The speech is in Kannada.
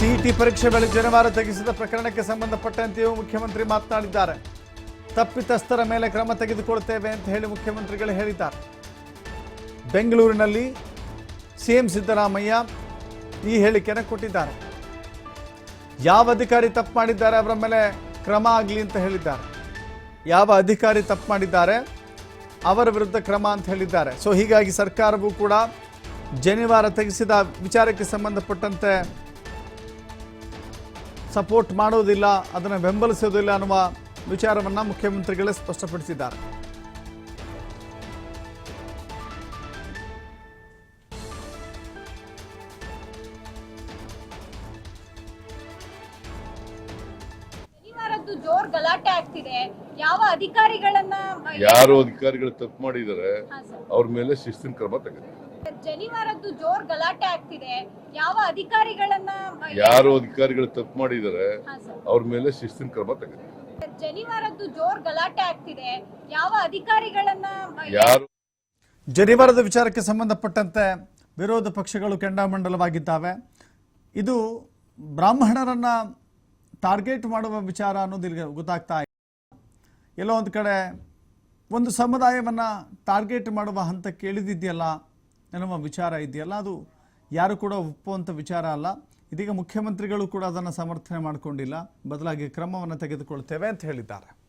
ಸಿಇಟಿ ಪರೀಕ್ಷೆ ವೇಳೆ ಜನವಾರ ತೆಗೆಸಿದ ಪ್ರಕರಣಕ್ಕೆ ಸಂಬಂಧಪಟ್ಟಂತೆಯೂ ಮುಖ್ಯಮಂತ್ರಿ ಮಾತನಾಡಿದ್ದಾರೆ. ತಪ್ಪಿತಸ್ಥರ ಮೇಲೆ ಕ್ರಮ ತೆಗೆದುಕೊಳ್ತೇವೆ ಅಂತ ಹೇಳಿ ಮುಖ್ಯಮಂತ್ರಿಗಳು ಹೇಳಿದ್ದಾರೆ. ಬೆಂಗಳೂರಿನಲ್ಲಿ ಸಿಎಂ ಸಿದ್ದರಾಮಯ್ಯ ಈ ಹೇಳಿಕೆಯನ್ನು ಕೊಟ್ಟಿದ್ದಾರೆ. ಯಾವ ಅಧಿಕಾರಿ ತಪ್ಪು ಮಾಡಿದ್ದಾರೆ ಅವರ ಮೇಲೆ ಕ್ರಮ ಆಗಲಿ ಅಂತ ಹೇಳಿದ್ದಾರೆ. ಯಾವ ಅಧಿಕಾರಿ ತಪ್ಪು ಮಾಡಿದ್ದಾರೆ ಅವರ ವಿರುದ್ಧ ಕ್ರಮ ಅಂತ ಹೇಳಿದ್ದಾರೆ. ಸೊ ಹೀಗಾಗಿ ಸರ್ಕಾರವು ಕೂಡ ಜನಿವಾರ ತೆಗೆಸಿದ ವಿಚಾರಕ್ಕೆ ಸಂಬಂಧಪಟ್ಟಂತೆ ಸಪೋರ್ಟ್ ಮಾಡೋದಿಲ್ಲ ಅದನ್ನು ಬೆಂಬಲಿಸೋದಿಲ್ಲ ಅನ್ನುವ ವಿಚಾರವನ್ನು ಮುಖ್ಯಮಂತ್ರಿಗಳೇ ಸ್ಪಷ್ಟಪಡಿಸಿದ್ದಾರೆ. ಶನಿವಾರದ್ದು ಜೋರ್ ಗಲಾಟೆ ಆಗ್ತಿದೆ. ಯಾವ ಅಧಿಕಾರಿಗಳನ್ನ ಯಾರು ಅಧಿಕಾರಿಗಳು ತಪ್ಪು ಮಾಡಿದ್ದಾರೆ ಅವ್ರ ಮೇಲೆ ಶಿಸ್ತಿನ ಕ್ರಮ ತೆಗೆದು ಶನಿವಾರದ್ದು ಜೋರ್ ಗಲಾಟೆ ಆಗ್ತಿದೆ. ಯಾವ ಅಧಿಕಾರಿಗಳನ್ನ ಯಾರು ಅಧಿಕಾರಿಗಳು ತಪ್ಪು ಮಾಡಿದ್ದಾರೆ ಅವ್ರ ಮೇಲೆ ಶಿಸ್ತಿನ ಕ್ರಮ ತಗೋ ಜನಿವಾರದ್ದು ಜೋರ್ ಗಲಾಟೆ ಆಗ್ತಿದೆ. ಯಾವ ಅಧಿಕಾರಿಗಳನ್ನ ಯಾರು? ಜನಿವಾರದ ವಿಚಾರಕ್ಕೆ ಸಂಬಂಧಪಟ್ಟಂತೆ ವಿರೋಧ ಪಕ್ಷಗಳು ಕೆಂಡಾಮಂಡಲವಾಗಿದ್ದಾವೆ. ಇದು ಬ್ರಾಹ್ಮಣರನ್ನ ಟಾರ್ಗೆಟ್ ಮಾಡುವ ವಿಚಾರ ಅನ್ನೋದು ಇಲ್ಲಿ ಗೊತ್ತಾಗ್ತಾ ಇದೆ. ಎಲ್ಲೋ ಒಂದು ಕಡೆ ಒಂದು ಸಮುದಾಯವನ್ನು ಟಾರ್ಗೆಟ್ ಮಾಡುವ ಹಂತಕ್ಕೆ ಇಳಿದಿದೆಯಲ್ಲ ಎನ್ನುವ ವಿಚಾರ ಇದೆಯಲ್ಲ, ಅದು ಯಾರು ಕೂಡ ಒಪ್ಪುವಂಥ ವಿಚಾರ ಅಲ್ಲ. ಇದೀಗ ಮುಖ್ಯಮಂತ್ರಿಗಳು ಕೂಡ ಅದನ್ನು ಸಮರ್ಥನೆ ಮಾಡಿಕೊಂಡಿಲ್ಲ. ಬದಲಾಗಿ ಕ್ರಮವನ್ನು ತೆಗೆದುಕೊಳ್ತೇವೆ ಅಂತ ಹೇಳಿದ್ದಾರೆ.